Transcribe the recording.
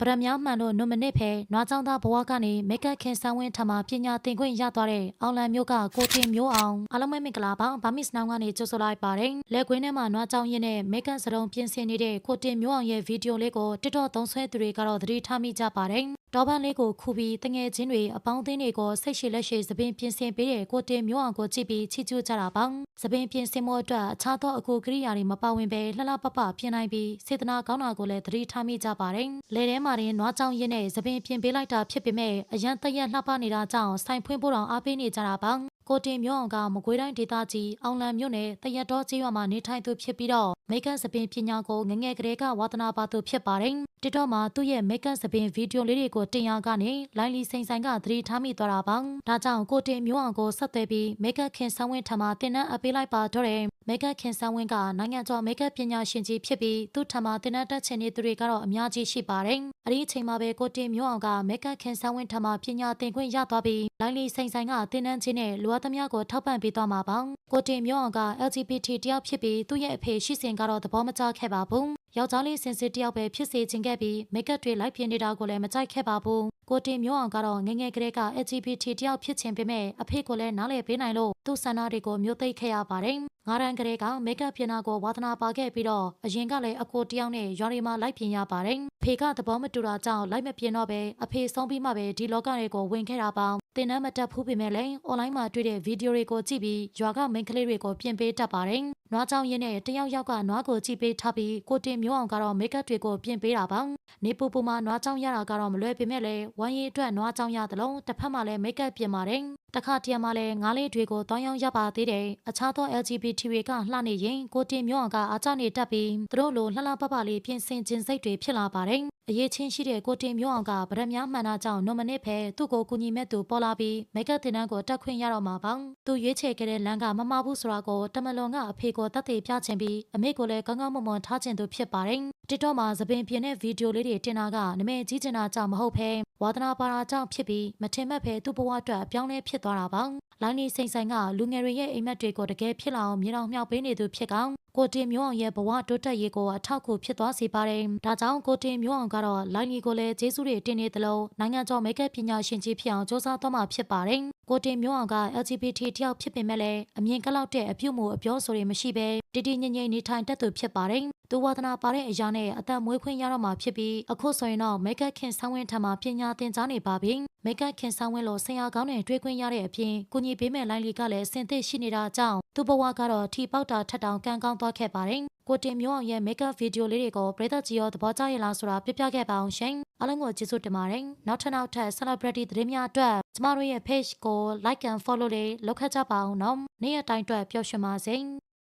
ပရမများမှန်လို့နုမနစ်ဖဲနွားချောင်းသားဘဝကနေမိတ်ကပ်ခင်ဆန်းဝင်းထမပညာသင်ခွင့်ရသွားတဲ့အောင်လန်မျိုးကကိုတင်မျိုးအောင်အားလုံးပဲမင်္ဂလာပါဗာမစ်နောင်ကနေကြိုဆိုလိုက်ပါတယ်လက်ကွင်းထဲမှာနွားချောင်းရင်းနဲ့မိတ်ကပ်စရုံပြင်ဆင်နေတဲ့ကိုတင်မျိုးအောင်ရဲ့ဗီဒီယိုလေးကိုတစ်တော့သုံးဆွဲသူတွေကတော့သတိထားမိကြပါတယ် တော်ပန်းလေးကိုခူပြီးတငယ်ချင်းတွေအပေါင်းအသင်းတွေကိုစိတ်ရှိလက်ရှိသပင်ပြင်ဆင်ပေးတဲ့ကိုတင်မျိုးအောင်ကိုကြည့်ပြီးချီးကျူးကြတာပါသပင်ပြင်ဆင်မှုအတွက်အခြားသောအကူကိရိယာတွေမပါဝင်ပဲလှလှပပပြင်နိုင်ပြီးစေတနာကောင်းတာကိုလည်းသတိထားမိကြပါတယ်လေထဲမှာရင်နွားကြောင်ရင်းနဲ့သပင်ပြင်ပေးလိုက်တာဖြစ်ပေမဲ့အရန်တရက်လှပနေတာကြောင့်ဆိုင်ဖွင့်ဖို့တောင်အားပေးနေကြတာပါ ကိုတင်မျိုးအောင်ကမကွေးတိုင်းဒေသကြီးအောင်လံမြို့နယ်တရက်တော်ကျေးရွာမှာနေထိုင်သူဖြစ်ပြီးတော့မိတ်ကပ်စပင်ပညာကိုငငယ်ကလေးကဝါသနာပါသူဖြစ်ပါတယ်။တစ်တော့မှာသူ့ရဲ့မိတ်ကပ်စပင်ဗီဒီယိုလေးတွေကိုတင်ရကနေလိုင်းလီစိန်ဆိုင်ကသတိထားမိသွားတာပါ။ဒါကြောင့်ကိုတင်မျိုးအောင်ကိုဆက်သွယ်ပြီးမိတ်ကပ်ခင်ဆောင်ဝင်းထမှာတင်နန်းအပေးလိုက်ပါတော့တယ်။ မိတ်ကပ်ခင်ဆောင်ဝင်းကနိုင်ငံကျော်မိတ်ကပ်ပညာရှင်ကြီးဖြစ်ပြီးသူ့ထမှာတင်နန်းတက်ချင်နေသူတွေကတော့အများကြီးရှိပါတယ်။အဲဒီအချိန်မှာပဲကိုတင်မျိုးအောင်ကမိတ်ကပ်ခင်ဆောင်ဝင်းထမှာပညာသင်ခွင့်ရသွားပြီးလိုင်းလီစိန်ဆိုင်ကတင်နန်းချင်းနဲ့လူအပ်သမားကိုထောက်ပံ့ပေးသွားမှာပါ။ကိုတင်မျိုးအောင်က LGBT တယောက်ဖြစ်ပြီးသူ့ရဲ့အဖေရှိစဉ်ကတော့သဘောမကျခဲ့ပါဘူး။ ယောက်ျားလေးစင်စစ်တယောက်ပဲဖြစ်စေချင်ခဲ့ပြီးမိတ်ကပ်တွေလိုက်ပြနေတာကိုလည်းမကြိုက်ခဲ့ပါဘူး။ကိုတင်မျိုးအောင်ကတော့ငယ်ငယ်ကလေးက LGBT တယောက်ဖြစ်ချင်ပေမဲ့အဖေကိုလည်းနားလည်ပေးနိုင်လို့သူ့ဆန္ဒတွေကိုမျိုးသိပ်ခဲ့ရပါတယ်။ငါးရန်ကလေးကမိတ်ကပ်ပြင်တာကိုဝါသနာပါခဲ့ပြီးတော့အရင်ကလည်းအကိုတယောက်နဲ့ရွာတွေမှာလိုက်ပြင်ရပါတယ်။ဖေကသဘောမတူတာကြောင့်လိုက်မပြင်တော့ပဲအဖေဆုံးပြီးမှပဲဒီလောကတွေကိုဝင်ခဲ့တာပါ။ တင်နန်းမတက်ဘူးပေမဲ့လည်း online မှာတွေ့တဲ့ဗီဒီယိုတွေကိုကြည့်ပြီးရွာကမိန်းကလေးတွေကိုပြင်ပေးတတ်ပါတယ်။နွားချောင်းရင်းနဲ့တယောက်ယောက်ကနွားကိုကြည့်ပေးထားပြီးကိုတင်မျိုးအောင်ကတော့မိတ်ကပ်တွေကိုပြင်ပေးတာပါ။နေပူပူမှာနွားချောင်းရတာကတော့မလွယ်ပေမဲ့လည်းဝမ်းရည်အတွက်နွားချောင်းရသလုံးတစ်ဖက်မှာလည်းမိတ်ကပ်ပြင်ပါတယ်။တခါတရံမှာလည်းငားလေးတွေကိုတောင်းယောင်းရပါသေးတယ်။အခြားသော LGBT တွေကလှနေရင်ကိုတင်မျိုးအောင်ကအားကျနေတတ်ပြီးသူတို့လိုလှလှပပလေးပြင်ဆင်ခြင်းစိတ်တွေဖြစ်လာပါတယ်။ အရေးချင်းရှိတဲ့ကိုတင်မျိုးအောင်ကဗရက်များမှန်တာကြောင့်နိုမနစ်ဖဲသူ့ကိုကူညီမဲ့သူပေါ်လာပြီးမိတ်ကပ်တင်တန်းကိုတက်ခွင့်ရတော့မှာပေါ့။သူရွေးချယ်ခဲ့တဲ့လမ်းကမမဘူးဆိုတာကိုတမလွန်ကအဖေကိုတတ်သိပြချင်ပြီးအမေကိုလည်းကောင်းကောင်းမွန်မွန်ထားချင်သူဖြစ်ပါတယ်။ တစ်တော့မှာသပင်ပြင်းတဲ့ဗီဒီယိုလေးတွေတင်တာကနမဲကြီးကျင်တာကြောင့်မဟုတ်ဘဲဝါသနာပါတာကြောင့်ဖြစ်ပြီးမထင်မှတ်ဘဲသူ့ဘဝအတွက်အပြောင်းလဲဖြစ်သွားတာပါ။လိုင်းနီစိန်ဆိုင်ကလူငယ်တွေရဲ့အိမ်မက်တွေကိုတကယ်ဖြစ်လာအောင်မြေတော်မြောက်ပေးနေသူဖြစ်ကောင်ကိုတင်မျိုးအောင်ရဲ့ဘဝတိုးတက်ရေးကိုအထောက်အကူဖြစ်သွားစေပါတယ်။ဒါကြောင့်ကိုတင်မျိုးအောင်ကတော့လိုင်းနီကိုလည်းကျေးဇူးတွေတင်နေသလိုနိုင်ငံကျော်မိတ်ကပ်ပညာရှင်ကြီးဖြစ်အောင်စ조사သွားမှာဖြစ်ပါတယ်။ကိုတင်မျိုးအောင်က LGBT တယောက်ဖြစ်ပေမဲ့လည်းအမြင်ကလောက်တဲ့အပြုမှုအပြောဆိုတွေမရှိဘဲတည်တည်ငြိမ်ငြိမ်နေထိုင်တတ်သူဖြစ်ပါတယ်။သူဝါသနာပါတဲ့အရာနဲ့အသက်မွေးခွင့်ရတော့မှာဖြစ်ပြီးအခုဆိုရင်တော့မိတ်ကပ်ခင်ဆောင်းဝင်းထံမှာပညာသင်ကြားနေပါပြီ။မိတ်ကပ်ခင်ဆောင်းဝင်းလိုဆင်ရကောင်းနဲ့တွေ့ခွင့်ရတဲ့အပြင်ကုညီပေးမဲ့လိုင်းလီကလည်းစင်သစ်ရှိနေတာကြောင့်သူ့ဘဝကတော့ထီပေါက်တာထက်တောင်ကန်းကောင်းသွားခဲ့ပါတယ်။ကိုတင်မျိုးအောင်ရဲ့မိတ်ကပ်ဗီဒီယိုလေးတွေကိုပရိသတ်ကြီးရောသဘောကျရလားဆိုတာပြပြခဲ့ပါအောင်ရှင်။အားလုံးကိုကျေးဇူးတင်ပါတယ်။နောက်ထပ်နောက်ထပ် celebrity သတင်းများအတွက်ကျမတို့ရဲ့ page ကို like and follow လေးလုပ်ခတ်ကြပါအောင်နော်။နေ့ရက်တိုင်းအတွက်ပျော်ရွှင်ပါစေ။